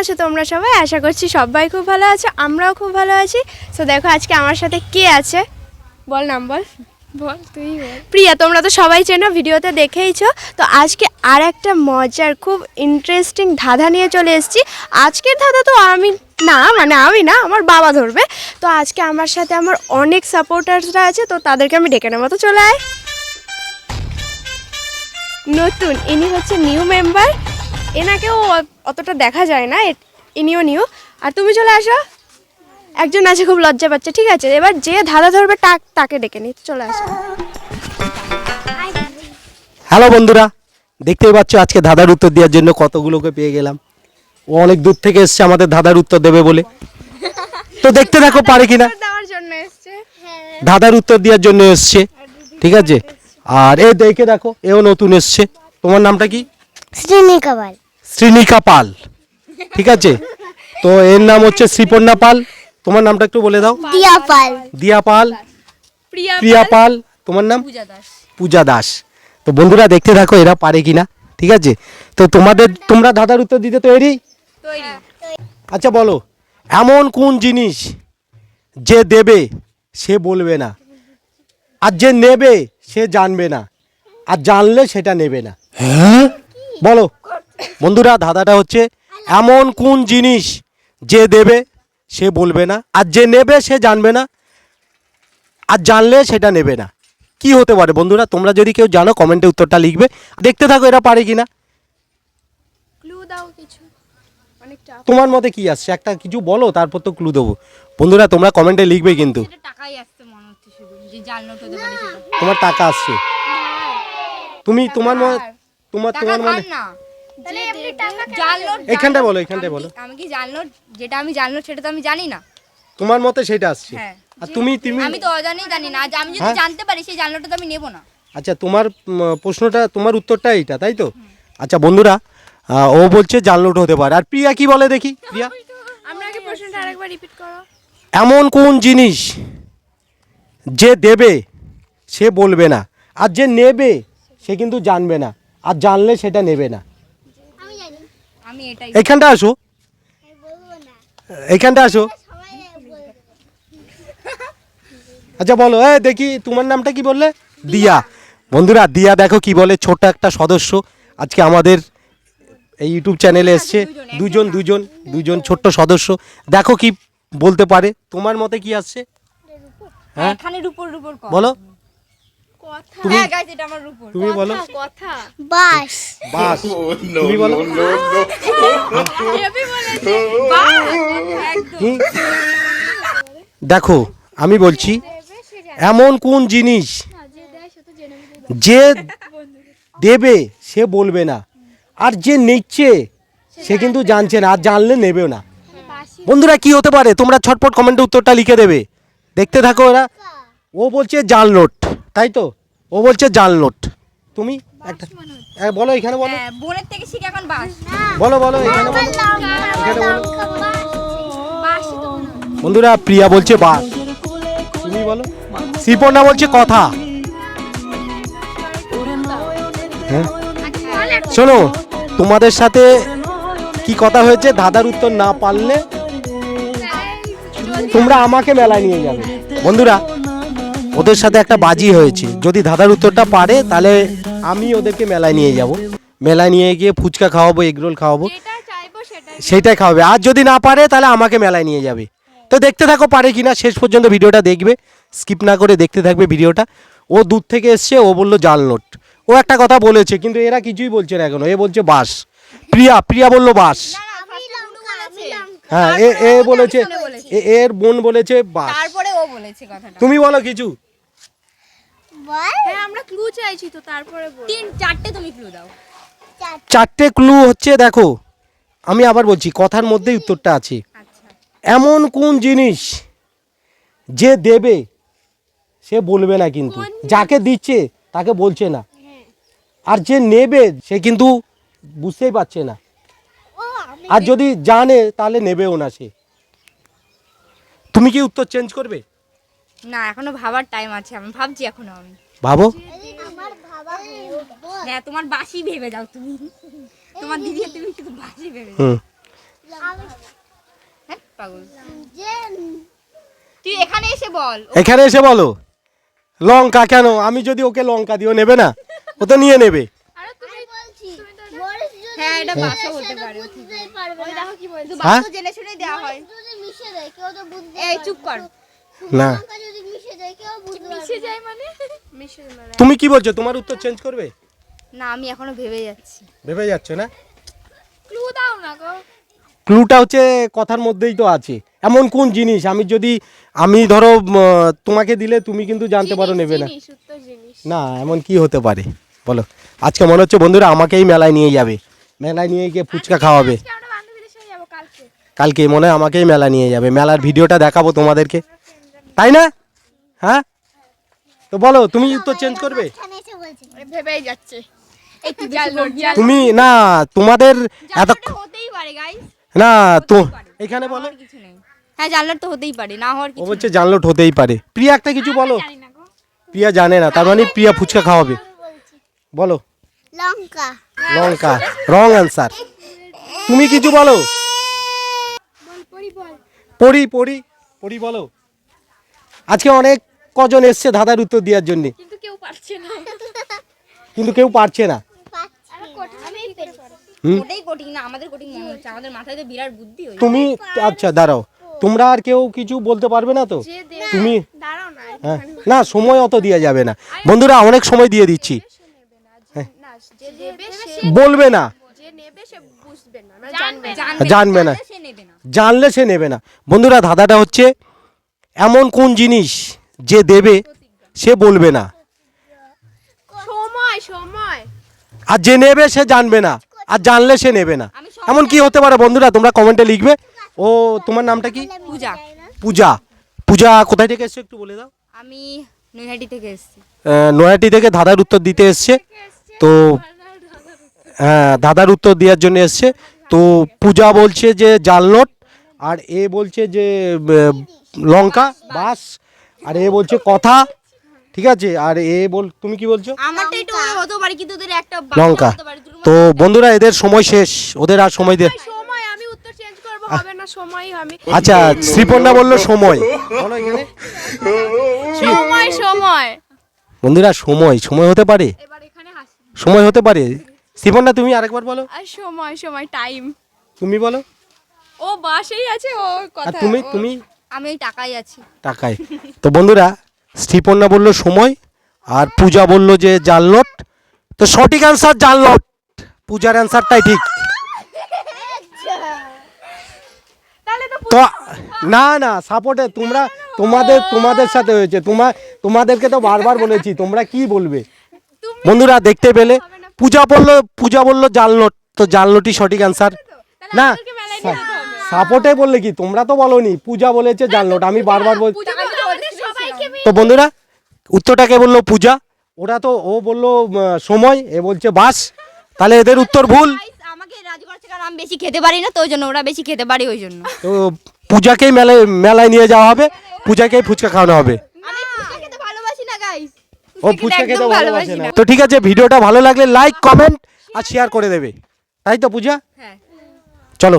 আছো তোমরা সবাই? আশা করছি সবাই খুব ভালো আছো আমরাও খুব ভালো আছি। তো দেখো আজকে আমার সাথে কে আছে? বল নাম বল। বল তুই বল। প্রিয়া তোমরা তো সবাই চেনো ভিডিওতে দেখেইছো। তো আজকে আর একটা মজার খুব ইন্টারেস্টিং ধাঁধা নিয়ে চলে এসেছি। আজকের ধাঁধা তো আমি না মানে আমি না আমার বাবা ধরবে। তো আজকে আমার সাথে আমার অনেক সাপোর্টার্সরা আছে তো তাদেরকে আমি ডেকে নেব। তো চলে আয়। নতুন ইনি হচ্ছে নিউ মেম্বার এনাকেও অতটা দেখা যায় না ইনিও নিউ আর তুমি চলে আসো। একজন আছে খুব লজ্জা পাচ্ছে ঠিক আছে? এবার যে ধাঁধা ধরবে টাক তাকে ডেকে নিই চলে আসো। হ্যালো বন্ধুরা দেখতেই পাচ্ছ আজকে ধাঁধার উত্তর দেওয়ার জন্য কতগুলোকে পেয়ে গেলাম। ও অনেক দূর থেকে এসছে আমাদের ধাঁধার উত্তর দেবে বলে। তো দেখতে দেখো পারে কিনা? দেওয়ার জন্য ধাঁধার উত্তর দেওয়ার জন্য এসছে ঠিক আছে? আর এ দেখে দেখো এও নতুন এসছে। তোমার নামটা কি? শ্রীনিকা বল শ্রীনিকা পাল। ঠিক আছে? তো এর নাম হচ্ছে শ্রীপর্ণা পাল। তোমার নামটা একটু বলে দাও। দিয়া পাল। দিয়া পাল। প্রিয়া প্রিয়া পাল। তোমার নাম? পূজা দাস। তো বন্ধুরা দেখতে থাকো এরা পারে কিনা। ঠিক আছে? তো তোমাদের তোমরা ধাঁধার উত্তর দিতে তৈরি? আচ্ছা বলো এমন কোন জিনিস যে দেবে সে বলবে না। আর যে নেবে সে জানবে না। আর জানলে সেটা নেবে না। বলো। বন্ধুরা ধাঁধাটা হচ্ছে এমন কোন জিনিস যে দেবে সে বলবে না আর যে নেবে সে জানবে না আর জানলে সেটা নেবে না। কি হতে পারে বন্ধুরা? তোমরা যদি কেউ জানো কমেন্টে উত্তরটা লিখবে। দেখতে থাকো এরা পারে কিনা। তোমার মতে কি আসছে? একটা কিছু বলো তারপর তো ক্লু দেবো। বন্ধুরা তোমরা কমেন্টে লিখবে কিন্তু। তোমার টাকা আসছে। তুমি তোমার তোমার তোমার মনে ধার না জাল নোট এইখানটায় বলো এইখানটায় বলো। আমি কি জাল নোট যেটা আমি জাল নোট সেটা তো আমি জানি না। তোমার মতে সেটা আসছে। হ্যাঁ। আর তুমি তুমি আমি তো অজানেই জানি না। আমি যদি হ্যাঁ? জানতে পারি সেই জাল নোটটা তো আমি নেব না। আচ্ছা তোমার প্রশ্নটা তোমার উত্তরটা এইটা তাই তো? আচ্ছা বন্ধুরা ও বলছে জানলোট হতে পারে। আর প্রিয়া কি বলে দেখি? প্রিয়া? আমরা আগে প্রশ্নটা আরেকবার রিপিট করো। এমন কোন জিনিস যে দেবে সে বলবে না। আর যে নেবে সে কিন্তু জানবে না। আর জানলে সেটা নেবে না। আমি এটাই এইখানটা আসো। এইখানটা আসো। আচ্ছা বলো এ দেখি তোমার নামটা কি বললে? দিয়া। বন্ধুরা দিয়া দেখো কি বলে ছোট একটা সদস্য। আজকে আমাদের এই ইউটিউব চ্যানেলে এসছে। দুজন দুজন দুজন ছোট্ট সদস্য। দেখো কি বলতে পারে। তোমার মতে কি আসছে? হ্যাঁ? বলো। তুমি হ্যাঁ গাইস এটা আমার রূপর। তুমি বলো। বাস বাস তুমি বলো। দেখো আমি বলছি এমন কোন জিনিস যে দেবে সে বলবে না। আর যে নিচ্ছে সে কিন্তু জানছে না আর জানলে নেবেও না। বন্ধুরা কি হতে পারে? তোমরা ছটপট কমেন্টে উত্তরটা লিখে দেবে। দেখতে থাকো ওরা। ও বলছে জাল নোট তাই তো? ও বলছে জাল নোট। তুমি একটা হ্যাঁ, বলো এখানে বলো। হ্যাঁ বোনের থেকে শিখে এখন বাস বলো বলো এখানে বলো। এখানে বলো। বন্ধুরা প্রিয়া বলছে বাস তুমি বলো। শ্রীপর্ণা বলছে কথা। হ্যাঁ? শোনো তোমাদের সাথে কি কথা হয়েছে? দাদার উত্তর না পারলে তোমরা আমাকে মেলায় নিয়ে যাবে। বন্ধুরা ওদের সাথে একটা বাজি হয়েছে। যদি দাদার উত্তরটা পারে তাহলে আমি ওদেরকে মেলায় নিয়ে যাব। মেলায় নিয়ে গিয়ে ফুচকা খাওয়াবো এগরোল খাওয়াবো। সেটাই। খাওয়াবে। আর যদি না পারে তাহলে আমাকে মেলায় নিয়ে যাবে। তো দেখতে থাকো পারে কি না শেষ পর্যন্ত ভিডিওটা দেখবে। স্কিপ না করে দেখতে থাকবে ভিডিওটা। ও দূর থেকে এসছে ও বলল জাল নোট। ও একটা কথা বলেছে কিন্তু এরা কিছুই বলছে না এখনও। এ বলছে বাস প্রিয়া প্রিয়া বলল বাস হ্যাঁ এ এ বলেছে এ- এর বোন বলেছে বাস তারপরে ও বলেছে কথাটা। তুমি বলো কিছু। হ্যাঁ আমরা ক্লু চাইছি তো তারপরে বল। তিন চারটে তুমি ক্লু দাও। চারটে। ক্লু হচ্ছে দেখো আমি আবার বলছি কথার মধ্যেই উত্তরটা আছে। আচ্ছা। এমন কোন জিনিস যে দেবে সে বলবে না কিন্তু। যাকে দিচ্ছে তাকে বলছে না। আর যে নেবে সে কিন্তু বুঝতেই পারছে না। আর যদি জানে তাহলে নেবেও না সে। তুমি কি উত্তর চেঞ্জ করবে? না এখনও ভাবার টাইম আছে আমি ভাবছি এখনও আমি। ভাবো? হ্যাঁ তোমার বাসি ভেবে যাও তুমি। তোমার দিদি তুমি শুধু বাসি ভেবে যাও। হ্যাঁ পাগল। তুই এখানে এসে বল এখানে এসে বলো। লঙ্কা কেন? আমি যদি ওকে লঙ্কা দিও নেবে না? ও তো নিয়ে নেবে। হ্যাঁ এটা দেয়, হতে পারে না। কিন্তু? বাসও জেনে শুনে দেওয়া হয়। যদি মিশে দেয় কেউ তো বুঝতে এই চুপ কর। না। লঙ্কা যদি মিশে যায় যায় মানে। তুমি কি বলছো? তোমার উত্তর চেঞ্জ করবে? না আমি এখনও ভেবে যাচ্ছি। ভেবে যাচ্ছ না? ক্লু দাও না গো। ক্লুটা হচ্ছে কথার মধ্যেই তো আছে। এমন কোন জিনিস? আমি যদি আমি ধরো তোমাকে দিলে তুমি কিন্তু জানতে পারো নেবে না। না এমন কি হতে পারে? বলো। আজকে মনে হচ্ছে বন্ধুরা আমাকেই মেলায় নিয়ে যাবে। মেলায় নিয়ে গিয়ে ফুচকা খাওয়াবে। কালকে। মনে হয় আমাকেই মেলা নিয়ে যাবে। মেলার ভিডিওটা দেখাবো তোমাদেরকে। তাই না? হ্যাঁ? তো বলো তুমি উত্তর চেঞ্জ করবে? এখানে এসে বলছি। ভেবেই যাচ্ছে। তুমি না তোমাদের এত হতেই পারে গাইস না তো এখানে বলো। হ্যাঁ জানলার তো হতেই পারে না হওয়ার কিছু বলছে জানলোট হতেই পারে। প্রিয়া একটা কিছু বলো। প্রিয়া জানে না তার মানে প্রিয়া ফুচকা খাওয়াবে। বলো। লঙ্কা। লঙ্কা। রং অ্যান্সার তুমি কিছু বলো। পড়ি পড়ি পড়ি বলো। আজকে অনেক কজন এসছে ধাঁধার উত্তর দেওয়ার জন্য? কিন্তু কেউ পারছে না। কিন্তু কেউ পারছে না। হুম? ওটাই কঠিন না আমাদের কঠিন হচ্ছে আমাদের মাথায় তো বিরাট বুদ্ধি হয়েছে তুমি আচ্ছা দাঁড়াও। তোমরা আর কেউ কিছু বলতে পারবে না তো? তুমি? না। হ্যাঁ। না সময় অত দেওয়া যাবে না। বন্ধুরা অনেক সময় দিয়ে দিচ্ছি। না যে দেবে সে বলবে না। যে নেবে সে বুঝবে না। মানে জানবে না। জানলে সে নেবে না। বন্ধুরা ধাঁধাটা হচ্ছে এমন কোন জিনিস যে দেবে সে বলবে না। সময় সময়। আর যে নেবে সে জানবে না। আর জানলে সে নেবে না। এমন কি হতে পারে বন্ধুরা? তোমরা কমেন্টে লিখবে। ও তোমার নামটা কি? পূজা। পূজা। পূজা কোথায় থেকে এসছো একটু বলে দাও। আমি নৈহাটি থেকে এসেছি। নয়াটি থেকে ধাঁধার উত্তর দিতে এসছে। তো হ্যাঁ ধাঁধার উত্তর দেওয়ার জন্য এসছে। তো পূজা বলছে যে জাল নোট আর এ বলছে যে লঙ্কা বাস আর এ বলছে কথা ঠিক আছে? আর এ বল তুমি কি বলছো? আমারটা একটু হতে পারে কিন্তু তোদের একটা লঙ্কা। হতে পারে দুটোর তো বন্ধুরা এদের সময় শেষ। ওদের আর সময় দে সময় আমি উত্তর চেঞ্জ করব হবে না সময়ই আমি আচ্ছা শ্রীপর্ণা বলল সময়। সময় সময়। বন্ধুরা সময় সময় হতে পারে। এবার এখানে হাসি। সময় হতে পারে। শ্রীপর্ণা তুমি আরেকবার বলো। আর সময় সময় টাইম তুমি বলো। ও বাসেই আছে ও আর কথা। তুমি তুমি আমি ওই টাকাই আছি। টাকায়। তো বন্ধুরা শ্রীপর্ণা বলল সময়। আর পূজা বলল যে জাল নোট। তো সঠিক অ্যান্সার জাল নোট। পূজার অ্যান্সারটাই ঠিক। তো তো না না সাপোর্টে তোমরা তোমাদের তোমাদের সাথে হয়েছে। তোমার তোমাদেরকে তো বারবার বলেছি তোমরা কি বলবে? বন্ধুরা দেখতে পেলে। পূজা বলল পূজা বলল জাল নোট। তো জাল নোটই সঠিক অ্যান্সার না। সাপোর্টে বললে কি? তোমরা তো বলোনি পূজা বলেছে জাল নোট আমি বারবার বল তো বন্ধুরা উত্তরটাকে বলল? পূজা। ওরা তো ও বলল সময় এ বলছে বাস। তাহলে এদের উত্তর ভুল। আমাকে রাজি করছে কারণ আমি বেশি খেতে পারি না তো ওই জন্য ওরা বেশি খেতে পারে ওই জন্য। তো পূজাকেই মেলায় মেলায় নিয়ে যাওয়া হবে পূজাকেই ফুচকা খাওয়ানো হবে। আমি ফুচকা খেতে ভালোবাসি না গাইস ও ফুচকা খেতে ভালোবাসে ভালোবাসি না। তো ঠিক আছে ভিডিওটা ভালো লাগলে লাইক কমেন্ট আর শেয়ার করে দেবে। তাই তো পূজা? হ্যাঁ। চলো।